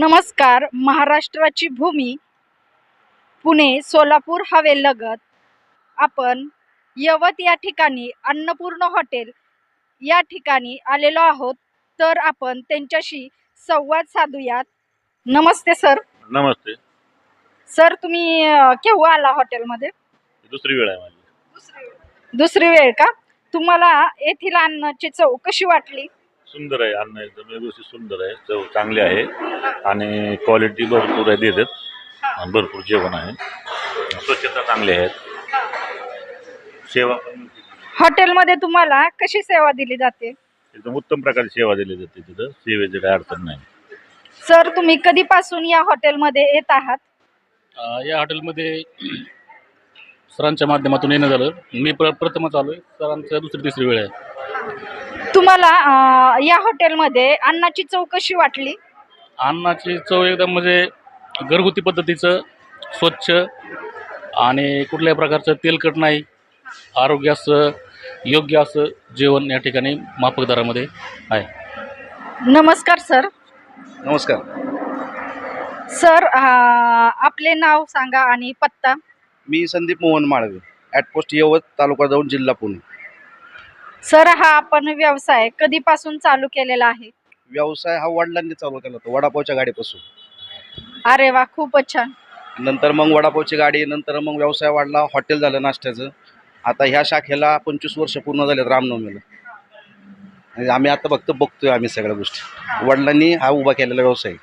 नमस्कार महाराष्ट्राची भूमी पुणे सोलापूर हवेलगत. आपण यवत या ठिकाणी अन्नपूर्ण हॉटेल या ठिकाणी आलेलो आहोत. तर आपण त्यांच्याशी संवाद साधूयात. नमस्ते सर. नमस्ते. सर तुम्ही अ, केव्हा आला हॉटेलमध्ये? दुसरी वेळ आहे माझी. दुसरी वेळ. का? तुम्हाला येथील अन्नाची चव कशी वाटली? सुंदर आहे अन्न एकदम व्यवस्थित सुंदर आहे. चव चांगली आहे. आणि क्वालिटी भरपूर आहे देतात आणि भरपूर जेवण आहे. स्वच्छता चांगली आहेत सेवा पण हॉटेलमध्ये तुम्हाला कशी सेवा दिली जाते? एकदम उत्तम प्रकारे सेवा दिली जाते तिथं. सेवेची काही अडचण नाही. सर तुम्ही कधीपासून या हॉटेलमध्ये येत आहात? अ, या हॉटेलमध्ये सरांच्या माध्यमातून येणं झालं. मी प्र प्रथमच आलो आहे सरांचं दुसरी तिसरी वेळ आहे. तुम्हाला अं, या हॉटेलमध्ये अन्नाची चव कशी वाटली? अन्नाची चव एकदम म्हणजे घरगुती पद्धतीचं स्वच्छ आणि कुठल्याही प्रकारचं तेलकट नाही. आरोग्य असं योग्य असं जेवण या ठिकाणी माफक दरामध्ये आहे. नमस्कार सर. नमस्कार. सर अं, आपले नाव सांगा आणि पत्ता. मी संदीप मोहन माळवे ॲट पोस्ट यवत तालुका जाऊन जिल्हा पुणे. सर हा आपण व्यवसाय कधीपासून चालू केलेला आहे? व्यवसाय हा वडिलांनी चालू केला होता वडापावच्या गाडीपासून. अरे वा खूपच छान. नंतर मग वडापावची गाडी नंतर मग व्यवसाय वाढला हॉटेल झालं नाश्त्याचं. आता ह्या शाखेला पंचवीस वर्ष पूर्ण झालेत रामनवमीला. आणि आम्ही आता फक्त बघतोय आम्ही सगळ्या गोष्टी. वडिलांनी हा उभा केलेला व्यवसाय.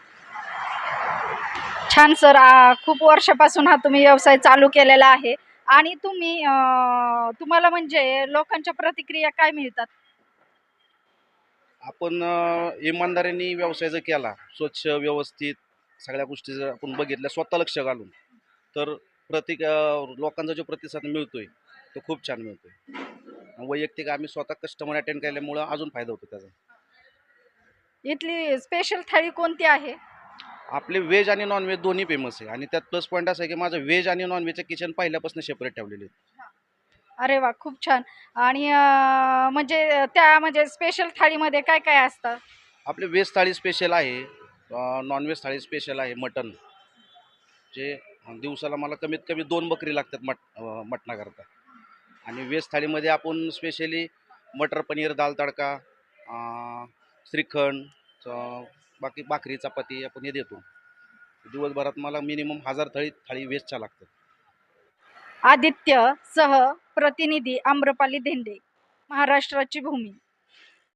छान सर. खूप वर्षापासून हा तुम्ही व्यवसाय चालू केलेला आहे. आणि तुम्ही तुम्हाला म्हणजे लोकांच्या प्रतिक्रिया काय मिळतात? आपण इमानदारीने व्यवसाय जर केला स्वच्छ व्यवस्थित सगळ्या गोष्टी जर आपण बघितल्या स्वतः लक्ष घालून तर प्रति अं, लोकांचा जो प्रतिसाद मिळतोय तो खूप छान मिळतोय. वैयक्तिक आम्ही स्वतः कस्टमर अटेंड केल्यामुळं अजून फायदा होतो त्याचा. इथली स्पेशल थाळी कोणती आहे? आपले व्हेज आणि नॉनव्हेज दोन्ही फेमस आहे. आणि त्यात प्लस पॉईंट असं आहे की माझं व्हेज आणि नॉनव्हेजचं किचन पहिल्यापासून सेपरेट ठेवलेले आहेत अरे वा खूप छान. आणि अं, म्हणजे त्या म्हणजे स्पेशल थाळीमध्ये काय काय असतं? आपले व्हेज थाळी स्पेशल आहे नॉनव्हेज थाळी स्पेशल आहे मटन जे दिवसाला मला कमीत कमी दोन बकरी लागतात मट अं, मटणाकरता. आणि व्हेज थाळीमध्ये आपण स्पेशली मटर पनीर दाल तडका अं, श्रीखंड अं, बाकी भाकरी चपाती आपण हे देतो. दिवसभरात मला मिनिमम हजार थाळी थाळी वेस्टच्या लागतात. आदित्य सह प्रतिनिधी आम्रपाली धेंडे महाराष्ट्राची भूमी.